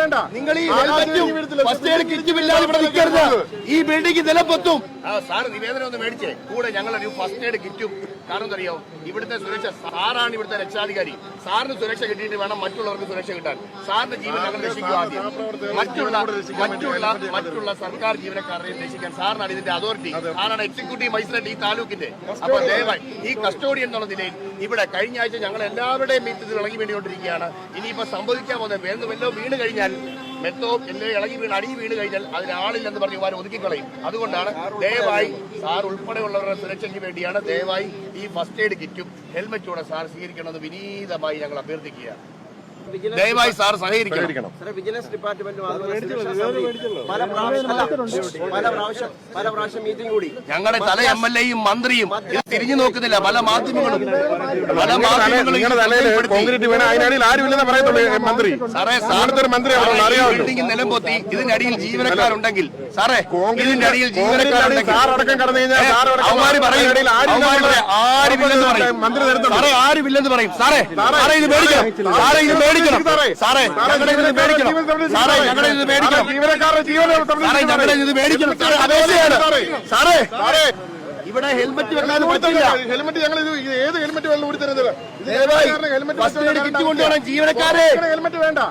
വേണ്ട. നിങ്ങൾ ഈ ഫസ്റ്റ് എയ്ഡ് കിറ്റും ഇല്ലാതെ ഇവിടെ നിൽക്കരുത്. ഈ ബിൽഡിംഗ് നിലപ്പൊത്തും സാറ് നിവേദനം ഒന്ന് മേടിച്ചേ. കൂടെ ഞങ്ങളൊരു ഫസ്റ്റ് എയ്ഡ് കിറ്റും കാരണം അറിയോ ഇവിടുത്തെ സുരക്ഷ സാറാണ് ഇവിടുത്തെ രക്ഷാധികാരി. സാറിന് സുരക്ഷ കിട്ടിയിട്ട് വേണം മറ്റുള്ളവർക്ക് സുരക്ഷ കിട്ടാൻ. സാറിന്റെ ജീവൻ ഞങ്ങൾ രക്ഷിക്കും ആദ്യം. മറ്റുള്ള മറ്റുള്ള മറ്റുള്ള സർക്കാർ ജീവനക്കാരെ രക്ഷിക്കാൻ സാറിനാണ് ഇതിന്റെ അതോറിറ്റി സാറാണ് എക്സിക്യൂട്ടീവ് മജിസ്ട്രേറ്റ് ഈ താലൂക്കിന്റെ? അപ്പൊ ദയവായി ഈ കസ്റ്റോഡിയൻ എന്നുള്ള നിലയിൽ ഇവിടെ കഴിഞ്ഞ ആഴ്ച ഞങ്ങൾ എല്ലാവരുടെയും മീറ്റത്തിൽ ഇളകി വേണ്ടിക്കൊണ്ടിരിക്കുകയാണ് ഇനിയിപ്പോ സംഭവിക്കാൻ പോകുന്നത് വേണ്ട വല്ലോ വീണ് കഴിഞ്ഞാൽ മെത്തോ എല്ലാം ഇളകി വീണ് അടി വീണ് കഴിഞ്ഞാൽ അതിനാളില്ലെന്ന് പറഞ്ഞ് ഒതുക്കി ഒതുക്കിക്കളയും. അതുകൊണ്ടാണ് ദയവായി സാർ ഉൾപ്പെടെയുള്ളവരുടെ സുരക്ഷയ്ക്ക് വേണ്ടിയാണ് ദയവായി ഈ ഫസ്റ്റ് എയ്ഡ് കിറ്റും ഹെൽമറ്റും കൂടെ സാർ സ്വീകരിക്കണമെന്ന് വിനീതമായി ഞങ്ങൾ അഭ്യർത്ഥിക്കുക ദയവായി സാർ സഹകരിക്കണം. വിജിലൻസ് ഡിപ്പാർട്ട്മെന്റും അതുപോലെ സുരക്ഷാ പല പ്രാവശ്യം പല പ്രാവശ്യം പല പ്രാവശ്യം മീറ്റിംഗ് കൂടി. ഞങ്ങളുടെ തല എം എൽ എയും മന്ത്രിയും ഇത് തിരിഞ്ഞു നോക്കുന്നില്ല. പല മാധ്യമങ്ങളും പല മാധ്യമങ്ങളും കോൺക്രീറ്റ് വീണ അതിനടിയിൽ ആരുമില്ലെന്ന് പറയത്തുള്ളൂ ഏ, മന്ത്രി. സാറേ മന്ത്രി ബിൽഡിംഗ് നിലംപൊത്തി ഇതിനടിയിൽ ജീവനക്കാരുണ്ടെങ്കിൽ സാറേ ഇതിന്റെ അടിയിൽ ജീവനക്കാരുണ്ടെങ്കിൽ അവന്മാര് പറയും. ആരുമില്ലെന്ന് പറയും, ആരുമില്ലെന്ന് സാറേ ഇത് മേടിക്കണം സാറേ ഇത് സാറേ, സാറേ ഞങ്ങളുടെ ഇത് മേടിക്കണം സാറേ ഞങ്ങളുടെ ഇത് മേടിക്കണം ജീവനക്കാരുടെ ജീവനെ സാറേ ഞങ്ങളുടെ ഇത് മേടിക്കണം സാറേ അപേക്ഷയാണ്. സാറേ ഇവിടെ ഹെൽമറ്റ് പറ്റില്ല. ഹെൽമെറ്റ് ഞങ്ങൾ ഇത് ഏത് ഹെൽമെറ്റ് വേണം ജീവനക്കാരെ. ഹെൽമെറ്റ് വേണ്ട.